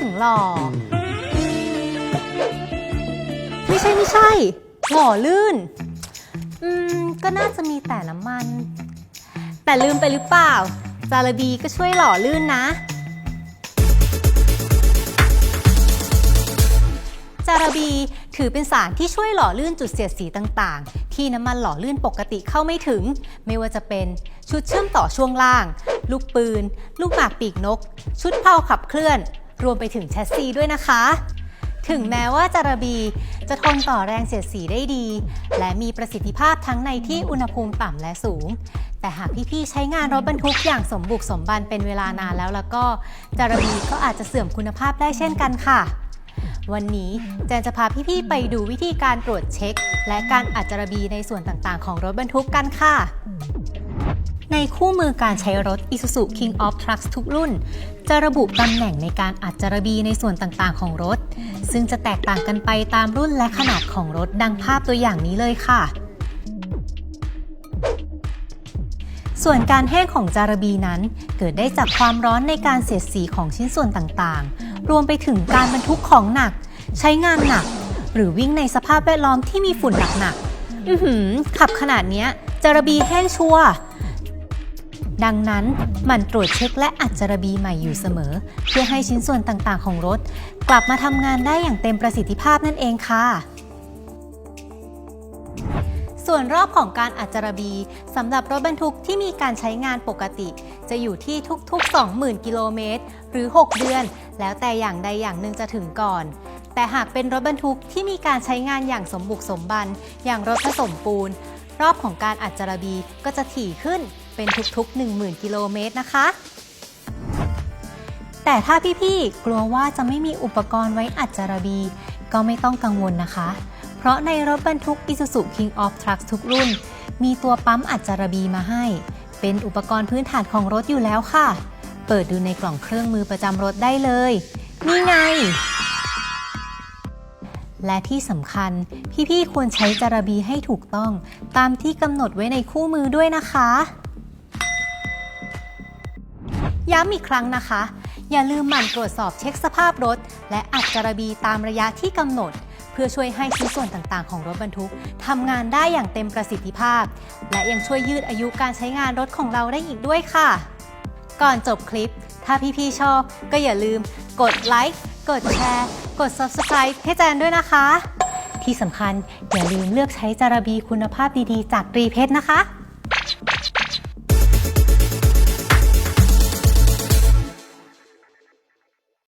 ถึงหล่อไม่ใช่ไม่ใช่หล่อลื่น อืม ก็น่าจะมีแต่น้ำมัน แต่ลืมไปหรือเปล่า จาระบีก็ช่วยหล่อลื่นนะ จาระบีถือเป็นสารที่ช่วยหล่อลื่นจุดเสียดสีต่างๆ ที่น้ำมันหล่อลื่นปกติเข้าไม่ถึง ไม่ว่าจะเป็นชุดเชื่อมต่อช่วงล่าง ลูกปืน ลูกหมากปีกนก ชุดเพลาขับเคลื่อน รวมไปถึงแชสซีด้วยนะคะ ถึงแม้ว่าจาระบีจะทนต่อแรงเสียดสีได้ดี และมีประสิทธิภาพทั้งในที่อุณหภูมิต่ำและสูง แต่หากพี่ๆใช้งานรถบรรทุกอย่างสมบุกสมบันเป็นเวลานานแล้วแล้วก็จาระบีก็อาจจะเสื่อมคุณภาพได้เช่นกันค่ะวันนี้แจนจะพาพี่ๆไปดูวิธีการตรวจเช็ค และการอัดจารบีในส่วนต่างๆ ของรถบรรทุกกันค่ะ ในคู่มือการใช้รถ Isuzu King of Trucks ทุกรุ่น จะระบุตำแหน่งในการอัดจารบีในส่วนต่างๆ ของรถ ซึ่งจะแตกต่างกันไปตามรุ่นและขนาดของรถดังภาพตัวอย่างนี้เลยค่ะ ส่วนการแห้งของจารบีนั้น เกิดได้จากความร้อนในการเสียดสีของชิ้นส่วนต่างๆ รวมไปถึงการบรรทุกของหนัก ใช้งานหนัก หรือวิ่งในสภาพแวดล้อมที่มีฝุ่นหนักๆขับขนาดเนี้ยจารบีแห้งชัวร์ ดังนั้นมันตรวจเช็คและอัดจารบีใหม่อยู่เสมอ เพื่อให้ชิ้นส่วนต่างๆ ของรถ กลับมาทำงานได้อย่างเต็มประสิทธิภาพนั่นเองค่ะ ส่วนรอบของการอัดจารบีสำหรับรถบรรทุกที่มีการใช้งานปกติ จะอยู่ที่ทุกๆ 20,000 กิโลเมตรหรือ 6 เดือน แล้วแต่อย่างใดอย่างหนึ่งจะถึงก่อนแต่หากเป็นรถบรรทุกที่มีการใช้งานอย่างสมบุกสมบัน อย่างรถผสมปูน รอบของการอัดจารบีก็จะถี่ขึ้น เป็นทุกๆ 10,000 กิโลเมตรนะคะ แต่ถ้าพี่ๆ กลัวว่าจะไม่มีอุปกรณ์ไว้อัดจารบี ก็ไม่ต้องกังวลนะคะ เพราะในรถบรรทุก Isuzu King of Trucks ทุกรุ่น มีตัวปั๊มอัดจารบีมาให้ เป็นอุปกรณ์พื้นฐานของรถอยู่แล้วค่ะ เปิดดูในกล่องเครื่องมือประจำรถได้เลย นี่ไงและที่สำคัญ พี่ๆ ควรใช้จารบีให้ถูกต้อง ตามที่กำหนดไว้ในคู่มือด้วยนะคะ ย้ำอีกครั้งนะคะ อย่าลืมหมั่นตรวจสอบเช็คสภาพรถ และอัดจารบีตามระยะที่กำหนด เพื่อช่วยให้ชิ้นส่วนต่างๆ ของรถบรรทุกทำงานได้อย่างเต็มประสิทธิภาพ และยังช่วยยืดอายุการใช้งานรถของเราได้อีกด้วยค่ะ ก่อนจบคลิป ถ้าพี่ๆชอบ ก็อย่าลืม กดไลค์กดแชร์กด Subscribe ให้แจนด้วยนะคะ ที่สำคัญอย่าลืมเลือกใช้จารบีคุณภาพดีๆ จากรีเพชรนะคะ